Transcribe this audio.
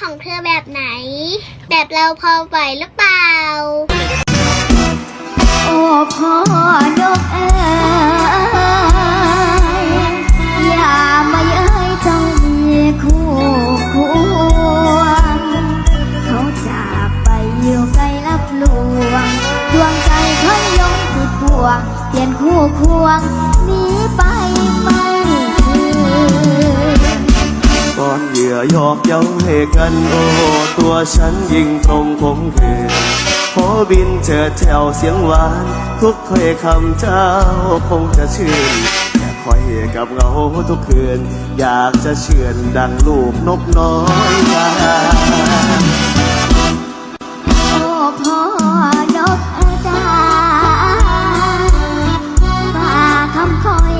ของเธอแบบไหน แบบเราพอไหวหรือเปล่า โอ้พ่อนกเอ๋ยอย่ามาเย้ยเจ้ามีคู่ควรเขาจากไปอยู่ไกลลับลวง ดวงใจเคยยงผิดพวง เปลี่ยนคู่ควงหนีไปไม่ อยอกเย้าให้กันโอ้ตัวฉันยิ่งตรงผมเคืนขอบินเจอแถวเสียงหวาน ทุกถ้อยคำเจ้าคงจะชื่นแต่คอยกับเงาทุกคืน อยากจะเชื่อนดังลูกนกน้อยลาฝากคำคอย